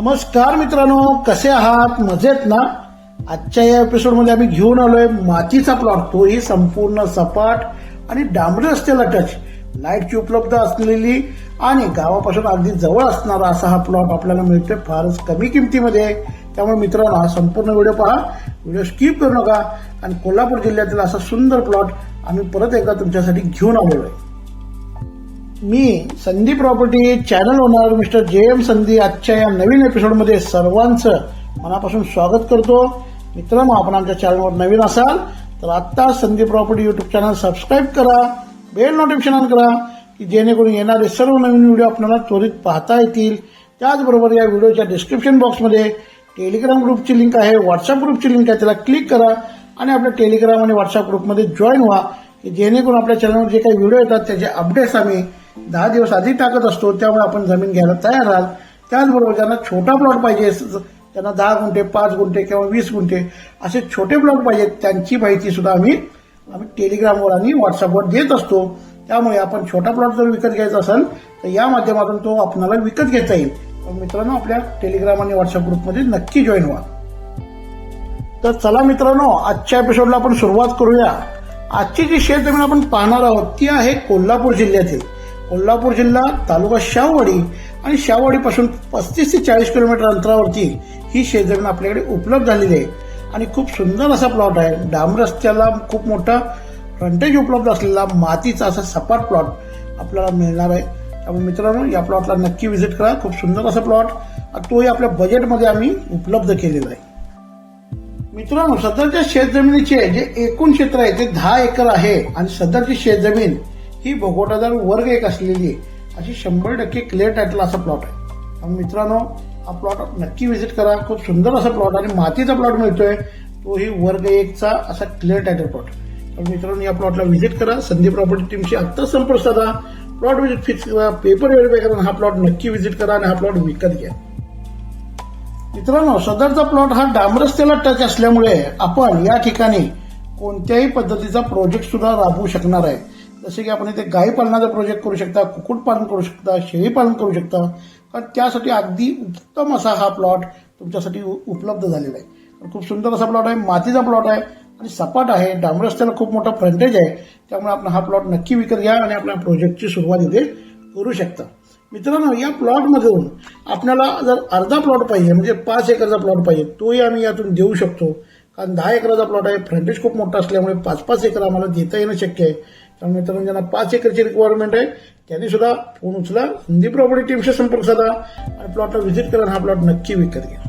नमस्कार मित्रांनो कसे आहात? मजेत ना? आजच्या या एपिसोडमध्ये आम्ही घेऊन आलोय मातीचा प्लॉट तोही संपूर्ण सपाट आणि डांबरी असलेला टच लाईटची उपलब्ध असलेली आणि गावापासून अगदी जवळ असणारा असा हा प्लॉट आपल्याला मिळतोय फारच कमी किमतीमध्ये. त्यामुळे मित्रांनो हा संपूर्ण व्हिडिओ पहा. व्हिडिओ स्किप करू नका. आणि कोल्हापूर जिल्ह्यातील असा सुंदर प्लॉट आम्ही परत एकदा तुमच्यासाठी घेऊन आलेलो आहे. मी Sandhi property channel owner mister J M Sandhi आजच्या या नवीन एपिसोडमध्ये सर्वांचं मनापासून स्वागत करतो. मित्रांनो आपण आमच्या चॅनलवर नवीन असाल तर आत्ता Sandhi property YouTube channel subscribe करा बेल नोटिफिकेशन ऑन करा की जेणेकरून येणारे सर्व नवीन व्हिडिओ आपल्याला त्वरित पाहता येतील. त्याचबरोबर या व्हिडिओच्या डिस्क्रिप्शन बॉक्समध्ये टेलिग्राम ग्रुपची लिंक आहे व्हॉट्सअप ग्रुपची लिंक आहे त्याला क्लिक करा आणि आपल्या टेलिग्राम आणि व्हॉट्सअप ग्रुपमध्ये जॉईन व्हा की जेणेकरून आपल्या चॅनलवर जे काही व्हिडिओ येतात त्याचे अपडेट्स आम्ही दहा दिवस आधी टाकत असतो त्यामुळे आपण जमीन घ्यायला तयार राहाल. त्याचबरोबर ज्यांना छोटा प्लॉट पाहिजे त्यांना दहा गुंठे पाच गुंठे किंवा वीस गुंठे असे छोटे प्लॉट पाहिजेत त्यांची माहिती सुद्धा आम्ही आम्ही टेलिग्रामवर आणि व्हॉट्सअपवर देत असतो. त्यामुळे आपण छोटा प्लॉट जर विकत घ्यायचा असेल तर या माध्यमातून तो आपणाला विकत घेता येईल. तर मित्रांनो आपल्या टेलिग्राम आणि व्हॉट्सअप ग्रुपमध्ये नक्की जॉईन व्हा. तर चला मित्रांनो आजच्या एपिसोडला आपण सुरुवात करूया. आजची जी शेतजमीन आपण पाहणार आहोत ती आहे कोल्हापूर जिल्ह्यातील. कोल्हापूर जिल्हा तालुका शाहवाडी आणि शाहवाडीपासून पस्तीस ते चाळीस किलोमीटर अंतरावरती ही शेतजमीन आपल्याकडे उपलब्ध झालेली आहे. आणि खूप सुंदर असा प्लॉट आहे. डांब रस्त्याला खूप मोठा फ्रंटेज उपलब्ध असलेला मातीचा असा सपाट प्लॉट आपल्याला मिळणार आहे. त्यामुळे मित्रांनो या प्लॉटला नक्की व्हिजिट करा. खूप सुंदर असा प्लॉट तोही आपल्या बजेटमध्ये आम्ही उपलब्ध केलेला आहे. मित्रांनो सध्याच्या शेतजमिनीचे जे एकूण क्षेत्र आहे ते दहा एकर आहे. आणि सध्याची शेतजमीन ही भोगोटादार वर्ग एक असलेली अशी शंभर टक्के क्लिअर टायटल असा प्लॉट आहे. मित्रांनो हा प्लॉट नक्की व्हिजिट करा. खूप सुंदर असा प्लॉट आणि मातीचा प्लॉट मिळतोय. तोही वर्ग एकचा असा क्लिअर टायटल प्लॉट तर मित्रांनो या प्लॉटला व्हिजिट करा. संधी प्रॉपर्टी टीमशी आत्ताच संपर्क साधा. प्लॉट व्हिजिट फिक्स करा पेपर व्हेरीफाय करा हा प्लॉट नक्की व्हिजिट करा आणि हा प्लॉट विकत घ्या. मित्रांनो सदरचा प्लॉट हा डांबरस्तेला टच असल्यामुळे आपण या ठिकाणी कोणत्याही पद्धतीचा प्रोजेक्ट सुद्धा राबवू शकणार आहे. जसे की आपण इथे गाई पालनाचा प्रोजेक्ट करू शकता कुक्कुटपालन करू शकता शेळी पालन करू शकता. कारण त्यासाठी अगदी उत्तम असा हा प्लॉट तुमच्यासाठी उपलब्ध झालेला आहे. खूप सुंदर असा प्लॉट आहे मातीचा प्लॉट आहे आणि सपाट आहे डांबरस्त्याला खूप मोठा फ्रंटेज आहे. त्यामुळे आपण हा प्लॉट नक्की विकत घ्या आणि आपल्या प्रोजेक्टची सुरुवात इथे करू शकता. मित्रांनो या प्लॉटमधून आपल्याला जर अर्धा प्लॉट पाहिजे म्हणजे पाच एकरचा प्लॉट पाहिजे तोही आम्ही यातून देऊ शकतो. कारण दहा एकराचा प्लॉट आहे फ्रंटेज खूप मोठा असल्यामुळे पाच पाच एकर आम्हाला देता येणं शक्य आहे. त्यामुळे मित्रांनो ज्यांना पाच एकरची रिक्वायरमेंट आहे त्यांनी सुद्धा फोन उचला. हिंदी प्रॉपर्टी टीमशी संपर्क साधा आणि प्लॉटला व्हिजिट करा हा प्लॉट नक्की विकत घ्या.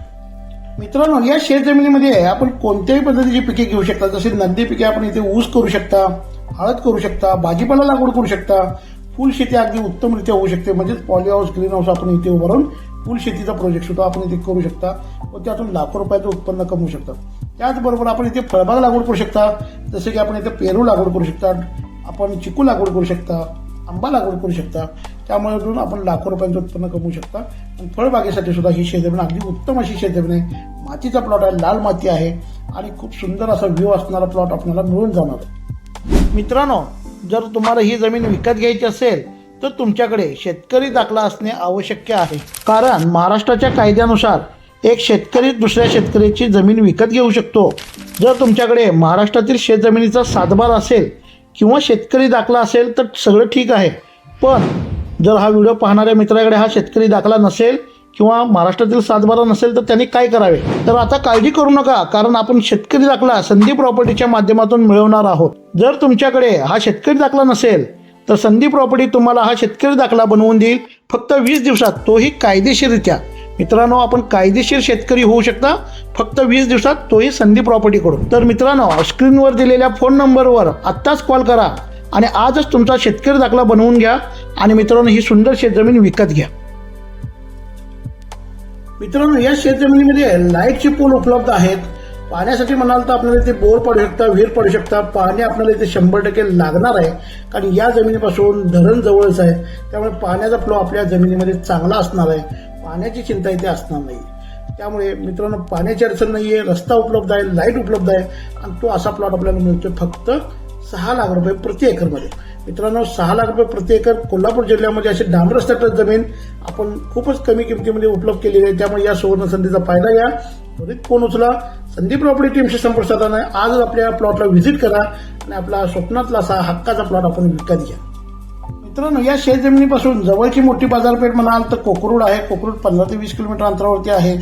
मित्रांनो या शेत जमिनीमध्ये आपण कोणत्याही पद्धतीची पिके घेऊ शकता. जसे नगदी पिके आपण इथे ऊस करू शकता हळद करू शकता भाजीपाला लागवड करू शकता. फुल शेती अगदी उत्तमरित्या होऊ शकते. म्हणजेच पॉली हाऊस ग्रीन हाऊस आपण इथे उभारून फुल शेतीचा प्रोजेक्ट सुद्धा आपण इथे करू शकता व त्यातून लाखो रुपयाचं उत्पन्न कमवू शकता. त्याचबरोबर आपण इथे फळबाग लागवड करू शकता. जसे की आपण इथे पेरू लागवड करू शकता. आपण चिकू लागवड करू शकता आंबा लागवड करू शकता त्यामुळे आपण लाखो रुपयांचं उत्पन्न कमवू शकता. आणि फळबागेसाठी सुद्धा ही शेतजमीन अगदी उत्तम अशी शेतजमीन आहे. मातीचा प्लॉट आहे लाल माती आहे आणि खूप सुंदर असा व्ह्यू असणारा प्लॉट आपल्याला मिळून जाणार आहे. मित्रांनो जर तुम्हाला ही जमीन विकत घ्यायची असेल तर तुमच्याकडे शेतकरी दाखला असणे आवश्यक आहे. कारण महाराष्ट्राच्या कायद्यानुसार एक शेतकरी दुसऱ्या शेतकऱ्याची जमीन विकत घेऊ शकतो. जर तुमच्याकडे महाराष्ट्रातील शेतजमिनीचा सातबार असेल किंवा शेतकरी दाखला असेल तर सगळं ठीक आहे. पण जर हा व्हिडिओ पाहणाऱ्या मित्राकडे हा शेतकरी दाखला नसेल किंवा महाराष्ट्रातील सातबारा नसेल तर त्यांनी काय करावे? तर आता काळजी करू नका कारण आपण शेतकरी दाखला संधी प्रॉपर्टीच्या माध्यमातून मिळवणार आहोत. जर तुमच्याकडे हा शेतकरी दाखला नसेल तर संधी प्रॉपर्टी तुम्हाला हा शेतकरी दाखला बनवून देईल फक्त वीस दिवसात. तोही कायदेशीररित्या. मित्रांनो आपण कायदेशीर शेतकरी होऊ शकता. फक्त वीस दिवसात तोही संधी प्रॉपर्टीकडून तर मित्रांनो स्क्रीनवर दिलेल्या फोन नंबरवर आत्ताच कॉल करा आणि आजच तुमचा शेतकरी दाखला बनवून घ्या आणि मित्रांनो ही सुंदर शेतजमीन विकत घ्या. मित्रांनो या शेतजमिनीमध्ये लाईटचे पोल उपलब्ध आहेत. पाण्यासाठी म्हणाल तर आपल्याला इथे बोर पडू शकता विहीर पडू शकता. पाणी आपल्याला इथे शंभर टक्के लागणार आहे. कारण या जमिनीपासून धरण जवळच आहे. त्यामुळे पाण्याचा फ्लो आपल्या जमिनीमध्ये चांगला असणार आहे. पाण्याची चिंता इथे असणार नाही. त्यामुळे मित्रांनो पाण्याची अडचण नाही आहे रस्ता उपलब्ध आहे लाइट उपलब्ध आहे. आणि तो असा प्लॉट आपल्याला मिळतो फक्त सहा लाख रुपये प्रति एकरमध्ये. मित्रांनो सहा लाख रुपये प्रति एकर कोल्हापूर जिल्ह्यामध्ये अशी डांबर जमीन आपण खूपच कमी किमतीमध्ये उपलब्ध केलेली आहे. त्यामुळे या सुवर्ण संधीचा फायदा घ्या. त्वरित फोन उचला? संदीप प्रॉपर्टी टीमशी संपर्क साधताना आज आपल्या प्लॉटला व्हिजिट करा आणि आपला स्वप्नातला असा हक्काचा प्लॉट आपण विकत घ्या. मित्रांनो या शेत जमिनीपासून जवळची मोठी बाजारपेठ म्हणाल तर कोकरूड आहे. कोकरूड पंधरा ते वीस किलोमीटर अंतरावरती आहे.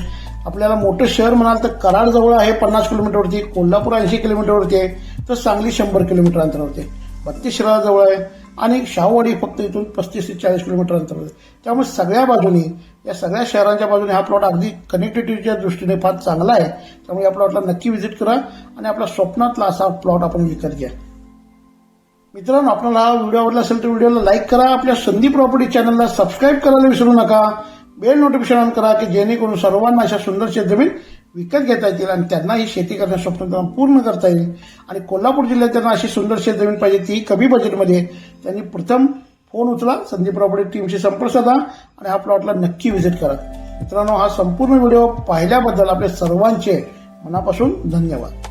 आपल्याला मोठं शहर म्हणाल तर कराड जवळ आहे पन्नास किलोमीटरवरती. कोल्हापूर ऐंशी किलोमीटरवरती आहे. तर सांगली शंभर किलोमीटर अंतरावरती आहे. बत्तीस शहराजवळ आहे. आणि शाहूवाडी फक्त इथून पस्तीस ते चाळीस किलोमीटर अंतरावर त्यामुळे सगळ्या बाजूनी या सगळ्या शहरांच्या बाजूने हा प्लॉट अगदी कनेक्टिव्हिटीच्या दृष्टीने फार चांगला आहे. त्यामुळे या प्लॉटला नक्की व्हिजिट करा आणि आपला स्वप्नातला असा प्लॉट आपण विकत घ्या. मित्रांनो आपल्याला हा व्हिडिओ आवडला असेल तर व्हिडिओला लाईक करा. आपल्या संधी प्रॉपर्टी चॅनलला सबस्क्राईब करायला विसरू नका. बेल नोटिफिकेशन ऑन करा की जेणेकरून सर्वांना अशा सुंदर शेतजमीन विकत घेता येतील आणि त्यांना ही शेती करण्याचं स्वप्न पूर्ण करता येईल. आणि कोल्हापूर जिल्ह्यात त्यांना अशी सुंदर शेतजमीन पाहिजे ती कमी बजेटमध्ये त्यांनी प्रथम फोन उचला संदीप प्रॉपर्टी टीमशी संपर्क साधा आणि हा प्लॉटला नक्की व्हिजिट करा. मित्रांनो हा संपूर्ण व्हिडिओ पाहिल्याबद्दल आपल्या सर्वांचे मनापासून धन्यवाद.